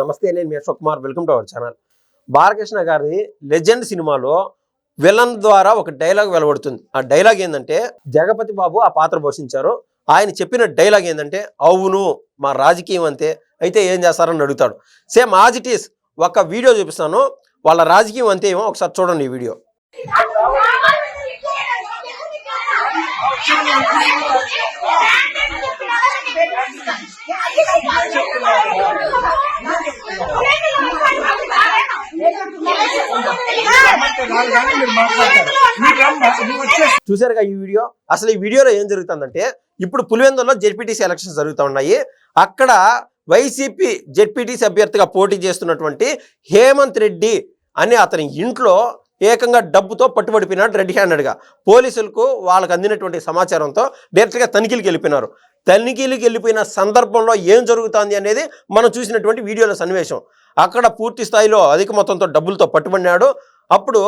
నమస్తే నేను మీ Ashok Kumar. Welcome to our channel Balakrishna గారి లెజెండ్ సినిమాలో విలన్ ద్వారా ఒక డైలాగ్ వెలువడుతుంది. ఆ డైలాగ్ ఏంటంటే జగపతి బాబు ఆ పాత్ర పోషించారు. ఆయన చెప్పిన డైలాగ్ ఏంటంటే అవును మా రాజకీయం అంతే. అయితే ఏం చేస్తారని అడుగుతాడు. సేమ్ ఆజ్ ఇట్ ఈస్ ఒక వీడియో చూపిస్తాను. వాళ్ళ రాజకీయం అంతే ఏమో ఒకసారి చూడండి ఈ వీడియో. చూసారుగా ఈ వీడియో? అసలు ఈ వీడియోలో ఏం జరుగుతుందంటే ఇప్పుడు పులివెందులో జెడ్పీటీసీ ఎలక్షన్స్ జరుగుతూ ఉన్నాయి అక్కడ వైసీపీ జెడ్పీటీసీ అభ్యర్థిగా పోటీ చేస్తున్నటువంటి హేమంత్ రెడ్డి అనే అతని ఇంట్లో ఏకంగా డబ్బుతో పట్టుబడిపోయినాడు రెడ్ హ్యాండెడ్గా పోలీసులకు వాళ్ళకు అందినటువంటి సమాచారంతో డైరెక్ట్గా తనిఖీలకు వెళ్ళిపోయినారు. తనిఖీలకు వెళ్ళిపోయిన సందర్భంలో ఏం జరుగుతుంది అనేది మనం చూసినటువంటి వీడియోల సన్నివేశం. అక్కడ పూర్తి స్థాయిలో అధిక మొత్తంతో డబ్బులతో పట్టుబడినాడు. అప్పుడు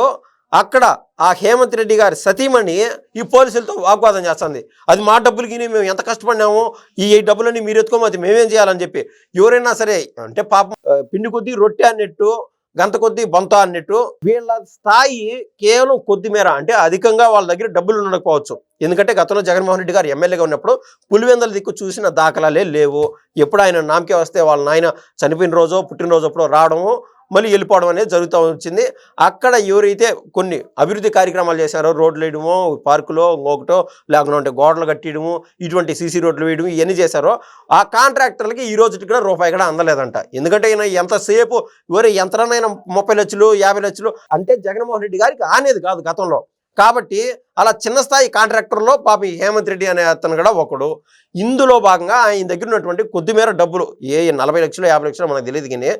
అక్కడ ఆ హేమంత్ రెడ్డి గారి సతీమణి ఈ పోలీసులతో వాగ్వాదం చేస్తుంది. అది మా డబ్బులు గిని మేము ఎంత కష్టపడినామో ఈ డబ్బులన్నీ మీరు ఎత్తుకోమతి మేమేం చేయాలని చెప్పి ఎవరైనా సరే అంటే పాపం పిండి కొద్దీ రొట్టె అన్నట్టు గంత కొద్దీ బొంత అన్నట్టు వీళ్ళ స్థాయి కేవలం కొద్ది మేర అంటే అధికంగా వాళ్ళ దగ్గర డబ్బులు ఉండకపోవచ్చు. ఎందుకంటే గతంలో జగన్మోహన్ రెడ్డి గారు ఎమ్మెల్యేగా ఉన్నప్పుడు పులివెందల దిక్కు చూసిన దాఖలాలే లేవు. ఎప్పుడు ఆయన నామకే వస్తే వాళ్ళ నాయన చనిపోయిన రోజో పుట్టినరోజు అప్పుడు రావడము మళ్ళీ వెళ్ళిపోవడం అనేది జరుగుతూ వచ్చింది. అక్కడ ఎవరైతే కొన్ని అభివృద్ధి కార్యక్రమాలు చేశారో రోడ్లు వేయడము పార్కులో ఇంకొకటో లేకుంటే గోడలు కట్టేయడము ఇటువంటి సీసీ రోడ్లు వేయడం ఇవన్నీ చేశారో ఆ కాంట్రాక్టర్లకి ఈ రోజుకి కూడా రూపాయి కూడా అందలేదంట. ఎందుకంటే ఈయన ఎంతసేపు ఎవరు ఎంతనైనా ముప్పై లక్షలు యాభై లక్షలు అంటే జగన్మోహన్ రెడ్డి గారికి ఆనేది కాదు గతంలో. కాబట్టి అలా చిన్న స్థాయి కాంట్రాక్టర్లో పాప హేమంత్ రెడ్డి అనే అతను కూడా ఒకడు. ఇందులో భాగంగా ఆయన దగ్గర ఉన్నటువంటి కొద్దిమేర డబ్బులు ఏ నలభై లక్షలు యాభై లక్షలు మనకు తెలియదు కానీ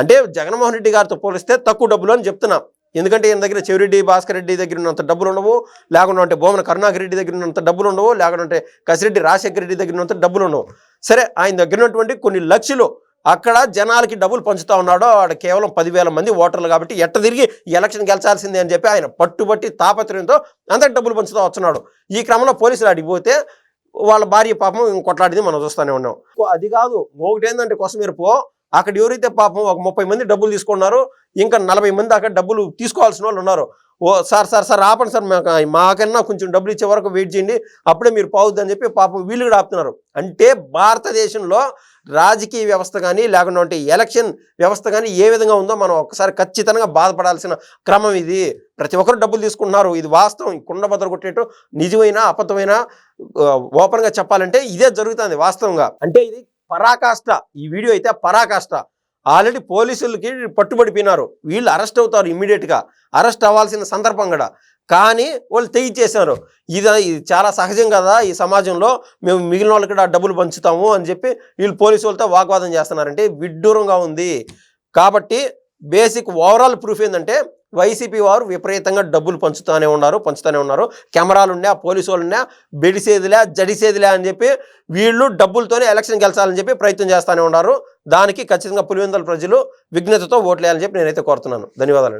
అంటే జగన్మోహన్ రెడ్డి గారితో పోలిస్తే తక్కువ డబ్బులు అని చెప్తున్నాం. ఎందుకంటే ఈయన దగ్గర చెవిరెడ్డి భాస్కర్ రెడ్డి దగ్గర ఉన్నంత డబ్బులు ఉండవు. లేకుండా అంటే భూమన కరుణాకర్ రెడ్డి దగ్గర ఉన్నంత డబ్బులు ఉండవు. లేకుంటే కసిరెడ్డి రాజశేఖర రెడ్డి దగ్గర ఉన్నంత డబ్బులు ఉండవు. సరే ఆయన దగ్గర ఉన్నటువంటి కొన్ని లక్షలు అక్కడ జనాలకి డబ్బులు పంచుతా ఉన్నాడు ఆడ కేవలం పదివేల మంది ఓటర్లు కాబట్టి ఎట్ట తిరిగి ఎలక్షన్ గెలిచాల్సిందే అని చెప్పి ఆయన పట్టుబట్టి తాపత్రయంతో అందరికి డబ్బులు పంచుతూ వస్తున్నాడు. ఈ క్రమంలో పోలీసులు అడిగిపోతే వాళ్ళ భార్య పాపం కొట్లాడింది మనం చూస్తూనే ఉన్నాం. అది కాదు ఒకటేందంటే కోసం మీరు పో అక్కడ ఎవరైతే పాపం ఒక ముప్పై మంది డబ్బులు తీసుకున్నారు ఇంకా నలభై మంది అక్కడ డబ్బులు తీసుకోవాల్సిన వాళ్ళు ఉన్నారు. ఓ సార్ సార్ సార్ ఆపండి సార్ మాకు మాకన్నా కొంచెం డబ్బులు ఇచ్చే వరకు వెయిట్ చేయండి అప్పుడే మీరు పావుద్దని చెప్పి పాపం వీళ్ళు కూడా ఆపుతున్నారు. అంటే భారతదేశంలో రాజకీయ వ్యవస్థ కానీ లేకుండా ఎలక్షన్ వ్యవస్థ కానీ ఏ విధంగా ఉందో మనం ఒకసారి ఖచ్చితంగా బాధపడాల్సిన క్రమం ఇది. ప్రతి ఒక్కరు డబ్బులు తీసుకుంటున్నారు. ఇది వాస్తవం. కుండ కొట్టేట్టు నిజమైన అబద్ధమైన ఓపెన్గా చెప్పాలంటే ఇదే జరుగుతుంది వాస్తవంగా. అంటే ఇది పరాకాష్ట. ఈ వీడియో అయితే పరాకాష్ట. ఆల్రెడీ పోలీసులకి పట్టుబడిపోయినారు. వీళ్ళు అరెస్ట్ అవుతారు ఇమ్మీడియట్గా. అరెస్ట్ అవ్వాల్సిన సందర్భం కూడా. కానీ వాళ్ళు తెగి చేశారు ఇది ఇది చాలా సహజం కదా ఈ సమాజంలో. మేము మిగిలిన వాళ్ళకి డబ్బులు పంచుతాము అని చెప్పి వీళ్ళు పోలీసు వాళ్ళతో వాగ్వాదం చేస్తున్నారంటే విడ్డూరంగా ఉంది. కాబట్టి బేసిక్ ఓవరాల్ ప్రూఫ్ ఏంటంటే వైసీపీ వారు విపరీతంగా డబ్బులు పంచుతూనే ఉన్నారు పంచుతూనే ఉన్నారు. కెమెరాలు ఉన్నాయా పోలీసు వాళ్ళు ఉన్నా బెడిసేదిలే జడిసేదిలే అని చెప్పి వీళ్ళు డబ్బులతోనే ఎలక్షన్ గెలిచాలని చెప్పి ప్రయత్నం చేస్తూనే ఉన్నారు. దానికి ఖచ్చితంగా పులివెందుల ప్రజలు విఘ్నతతో ఓట్లేయాలని చెప్పి నేనైతే కోరుతున్నాను. ధన్యవాదాలు.